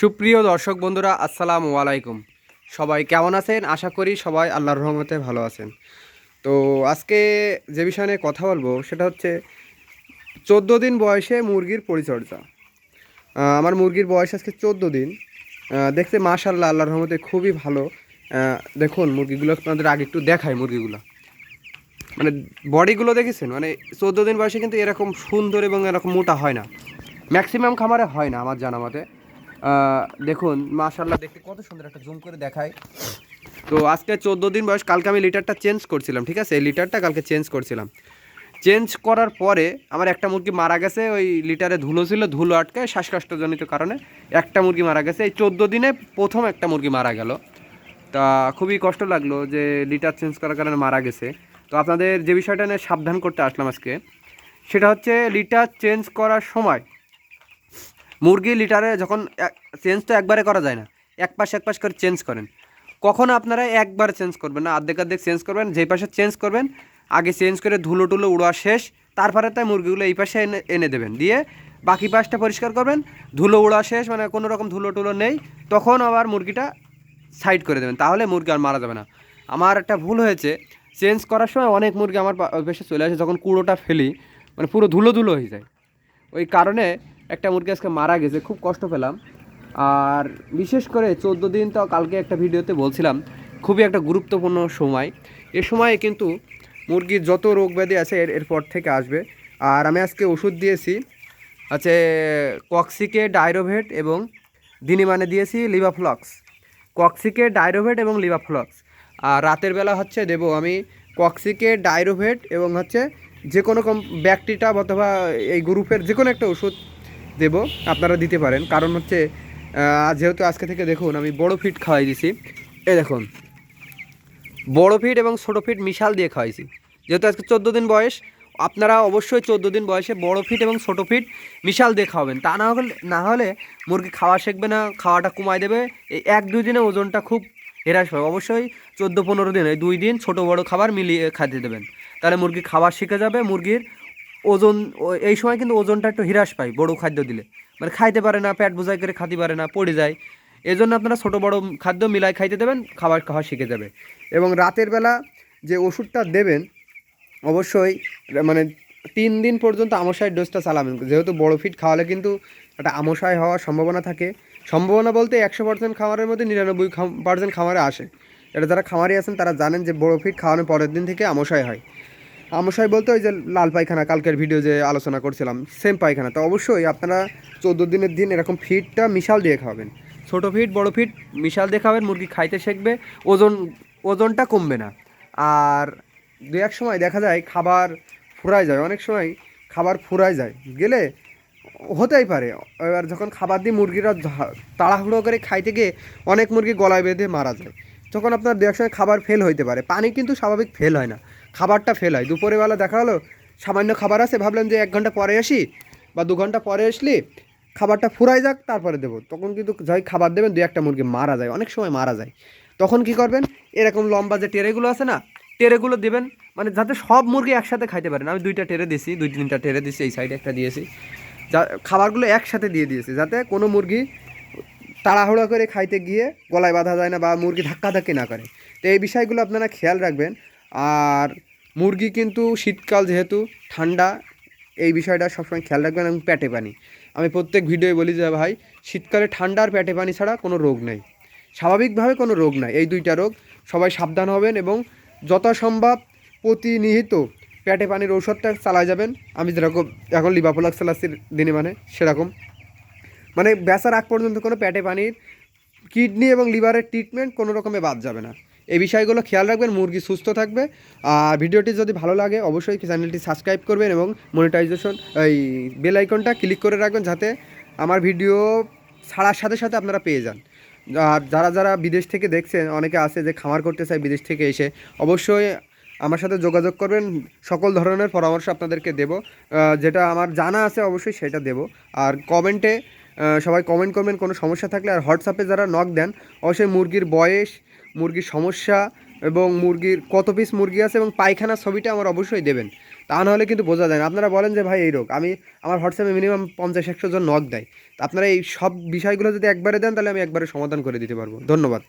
সুপ্রিয় দর্শক বন্ধুরা, আসসালামু আলাইকুম। সবাই কেমন আছেন? আশা করি সবাই আল্লাহর রহমতে ভালো আছেন। তো আজকে যে বিষয় কথা বলব, সেটা হচ্ছে চোদ্দ দিন বয়সে মুরগির পরিচর্যা। আমার মুরগির বয়স আজকে চোদ্দ দিন। দেখতে মাশাল্লাহ আল্লাহর রহমতে খুবই ভালো। দেখুন, মুরগিগুলো আপনাদের আগে একটু দেখায় মুরগিগুলো। মানে বডিগুলো দেখেছেন? মানে চোদ্দ দিন বয়সে কিন্তু এরকম সুন্দর এবং এরকম মোটা হয় না। ম্যাক্সিমাম খামারে হয় না, আমার জানা মতে। দেখুন মাশাল্লাহ দেখতে কত সুন্দর একটা জুম করে দেখায়। তো আজকে চোদ্দ দিন বয়স কালকে আমি লিটারটা চেঞ্জ করছিলাম ঠিক আছে? এই লিটারটা কালকে চেঞ্জ করছিলাম। চেঞ্জ করার পরে আমার একটা মুরগি মারা গেছে ওই লিটারে ধুলো ছিল ধুলো আটকে শ্বাসকষ্টজনিত কারণে একটা মুরগি মারা গেছে। এই চোদ্দ দিনে প্রথম একটা মুরগি মারা গেল। তা খুবই কষ্ট লাগল যে লিটার চেঞ্জ করার কারণে মারা গেছে। তো আপনাদের যে বিষয়টা নিয়ে সাবধান করতে আসলাম আজকে সেটা হচ্ছে লিটার চেঞ্জ করার সময় মুরগি লিটারে যখন চেঞ্জ তো একবারে করা যায় না। এক পাশ এক পাশ করে চেঞ্জ করেন। কখনো আপনারা একবার চেঞ্জ করবেন না, অর্ধেক অর্ধেক চেঞ্জ করবেন, যেই পাশে চেঞ্জ করবেন, আগে চেঞ্জ করে ধুলো টুলো উড়া শেষ, তারপরে তাই মুরগিগুলো এই পাশে এনে এনে দেবেন। দিয়ে বাকি পাশটা পরিষ্কার করবেন, ধুলো উড়া শেষ মানে কোনো রকম ধুলো টুলো নেই, তখন আবার মুরগিটা সাইড করে দেবেন, তাহলে মুরগি আর মারা যাবে না। আমার একটা ভুল হয়েছে চেঞ্জ করার সময় অনেক মুরগি আমার পাশে চলে আসে, যখন কুড়োটা ফেলি মানে পুরো ধুলো ধুলো হয়ে যায়। ওই কারণে একটা মুরগি আজকে মারা গেছে, খুব কষ্ট পেলাম। আর বিশেষ করে চোদ্দ দিন তো কালকে একটা ভিডিওতে বলছিলাম, খুবই একটা গুরুত্বপূর্ণ সময়। এ সময়ে কিন্তু মুরগির যত রোগ ব্যাধি আছে এর, এরপর থেকে আসবে। আর আমি আজকে ওষুধ দিয়েছি, আছে কক্সিকে ডাইরোভেট এবং দিনিমানে দিয়েছি লিভাফ্লক্স। কক্সিকে ডাইরোভেট এবং লিভাফ্লক্স। আর রাতের বেলা হচ্ছে দেব আমি কক্সিকে ডাইরোভেট এবং হচ্ছে যে কোনো কম ব্যাকটিটা অথবা এই গ্রুপের যে কোনো একটা ওষুধ দেব, আপনারা দিতে পারেন। কারণ হচ্ছে যেহেতু আজকে থেকে দেখুন, আমি বড় ফিট খাওয়াই দিছি। এই দেখুন, বড় ফিট এবং ছোটো ফিট মিশাল দিয়ে খাওয়াইছি। যেহেতু আজকে চোদ্দ দিন বয়স, আপনারা অবশ্যই চোদ্দ দিন বয়সে বড় ফিট এবং ছোটো ফিট মিশাল দিয়ে খাওয়াবেন। তা না হলে না হলে মুরগি খাওয়া শিখবে না, খাওয়াটা কমায় দেবে। এই এক দুই দিনে ওজনটা খুব হ্রাস পাবে। অবশ্যই চোদ্দ পনেরো দিন, এই দুই দিন ছোটো বড় খাবার মিলিয়ে খাইতে দেবেন। তাহলে মুরগি খাবার শিখে যাবে, মুরগির ওজন এই সময় কিন্তু ওজনটা একটু হ্রাস পায় বড় খাদ্য দিলে। মানে খাইতে পারে না, পেট বোঝাই করে খাতে পারে না, পড়ে যায়। এই জন্য আপনারা ছোটো বড় খাদ্য মিলাই খাইতে দেবেন, খাবার খাওয়া শিখে যাবে। এবং রাতের বেলা যে ওষুধটা দেবেন, অবশ্যই মানে তিন দিন পর্যন্ত আমশায় ডোজটা চালাবেন। যেহেতু বড় ফিট খাওয়ালে কিন্তু একটা আমশায় হওয়ার সম্ভাবনা থাকে। সম্ভাবনা বলতে একশো পার্সেন্ট খামারের মধ্যে নিরানব্বই পার্সেন্ট খামারে আসে। এটা যারা খামারে আছেন, তারা জানেন যে বড় ফিট খাওয়ানোর পরের দিন থেকে আমশায় হয়। আমশাই বলতে ওই যে লাল পায়খানা, কালকের ভিডিও যে আলোচনা করছিলাম সেম পায়খানা। তো অবশ্যই আপনারা চোদ্দ দিনের দিন এরকম ফিটটা মিশাল দিয়ে খাওয়াবেন। ছোটো ফিট, বড় ফিট, মিশাল দিয়ে খাবেন মুরগি খাইতে শিখবে, ওজন, ওজনটা কমবে না। আর দু এক সময় দেখা যায় খাবার ফুরায় যায়, অনেক সময় খাবার ফুরায় যায়। গেলে হতেই পারে। এবার যখন খাবার দিয়ে মুরগিরা তাড়াহুড়ো করে খাইতে গিয়ে অনেক মুরগি গলায় বেঁধে মারা যায়। তখন আপনার দু এক সময় খাবার ফেল হইতে পারে। পানি কিন্তু স্বাভাবিক ফেল হয় না। খাবারটা ফেল হয়। দুপুরের বেলা দেখা হলো, সামান্য খাবার আছে, ভাবলাম যে এক ঘণ্টা পরে আসি বা দু ঘণ্টা পরে আসলি খাবারটা ফুরাই যাক, তারপরে দেবো। তখন কিন্তু যাই খাবার দেবেন দু একটা মুরগি মারা যায়, অনেক সময় মারা যায়। তখন কি করবেন, এরকম লম্বা যে টেরেগুলো আছে না, টেরেগুলো দেবেন মানে যাতে সব মুরগি একসাথে খাইতে পারেন। আমি দুইটা টেরে দিয়েছি, দুই তিনটা টেরে দিয়েছি, এই সাইডে একটা দিয়েছি। যা, খাবারগুলো একসাথে দিয়ে দিয়েছি, যাতে কোনো মুরগি তাড়াহুড়া করে খাইতে গিয়ে গলায় বাঁধা যায় না বা মুরগি ধাক্কাধাক্কি না করে। তো এই বিষয়গুলো আপনারা খেয়াল রাখবেন। আর মুরগি কিন্তু শীতকাল যেহেতু, ঠান্ডা, এই বিষয়টা সবসময় খেয়াল রাখবেন এবং পেটে পানি। আমি প্রত্যেক ভিডিওয়ে বলি যে ভাই, শীতকালে ঠান্ডা আর পেটে পানি ছাড়া কোনো রোগ নেই। স্বাভাবিকভাবে কোনো রোগ নাই, এই দুইটা রোগ। সবাই সাবধান হবেন এবং যথাসম্ভব প্রতিনিহিত পেটে পানির ঔষধটা চালায় যাবেন। আমি যেরকম এখন লিবাফোলাক্স চালাচ্ছি দিনে মানে সেরকম। মানে বেচার আগ পর্যন্ত কোনো পেটে পানির, কিডনি এবং লিভারের ট্রিটমেন্ট কোনো রকমে বাদ যাবে না। এই বিষয়গুলো খেয়াল রাখবেন, মুরগি সুস্থ থাকবে। আর ভিডিওটি যদি ভালো লাগে, অবশ্যই চ্যানেলটি সাবস্ক্রাইব করবেন এবং মনিটাইজেশন এই বেল আইকনটা ক্লিক করে রাখবেন যাতে আমার ভিডিও ছাড়ার সাথে সাথে আপনারা পেয়ে যান। আর যারা যারা বিদেশ থেকে দেখছেন, অনেকে আছে যে খামার করতে চায় বিদেশ থেকে এসে, অবশ্যই আমার সাথে যোগাযোগ করবেন। সকল ধরনের পরামর্শ আপনাদেরকে দেব। যেটা আমার জানা আছে, অবশ্যই সেটা দেব। আর কমেন্টে সবাই কমেন্ট করবেন, কোনো সমস্যা থাকলে। আর হোয়াটসঅ্যাপে যারা নক দেন, অবশ্যই মুরগির বয়স মুরগির সমস্যা এবং মুরগির কত পিস মুরগি আছে এবং পায়খানার ছবিটা আমার অবশ্যই দেবেন। তা নাহলে কিন্তু বোঝা যায় না। আপনারা বলেন যে, ভাই, এই রোগ। আমি আমার হোয়াটসঅ্যাপে মিনিমাম পঞ্চাশ, একশো জন নখ দেয়। আপনারা এই সব বিষয়গুলো যদি একবারে দেন, তাহলে আমি একবারে সমাধান করে দিতে পারব। ধন্যবাদ।